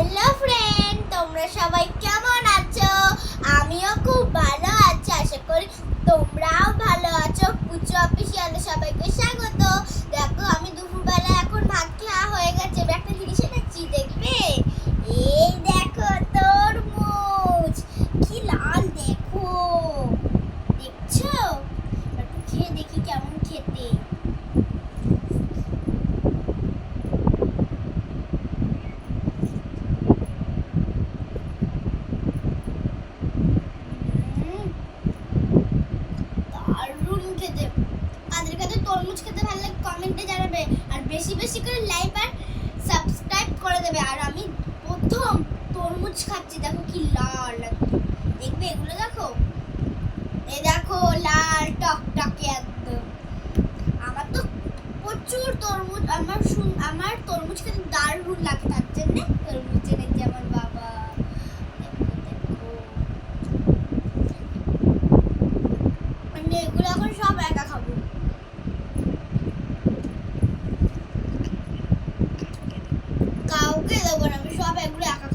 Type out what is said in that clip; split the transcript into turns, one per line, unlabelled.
Hello friend তোমরা সবাই কেমন আছো? আমিও খুব ভালো আছি। আশা করি তোমরাও ভালো আছো। পুচু অফিসিয়ালে সবাইকে স্বাগত। দেখো, আমি দুপুরবেলা এখন ভাত খাওয়া হয়ে গেছে। এবার একটা জিনিস এনেছি, দেখবে? এই দেখো, তরমুজ। কি লাল, দেখো। দেখছ? একটু খেয়ে দেখি কেমন খেতে হুম, দারুণ খেতে। কাদের কাদের তরমুজ খেতে ভালো লাগে কমেন্টে জানাবে। আর বেশি বেশি করে লাইক আর সাবস্ক্রাইব করে দেবে। আর আমি প্রথম তরমুজ খাচ্ছি, দেখো কি লাল। দেখবে এগুলো দেখো? এ দেখো লাল টকটকে একদম। আমার তো প্রচুর তরমুজ, আমার শুন আমার তরমুজ খেতে দারুণ লাগে, তার জন্য তরমুজ এনেছে আমার বাবা। মানে এগুলো এখন সব কাউকে দেবো না আমি সব এগুলো একা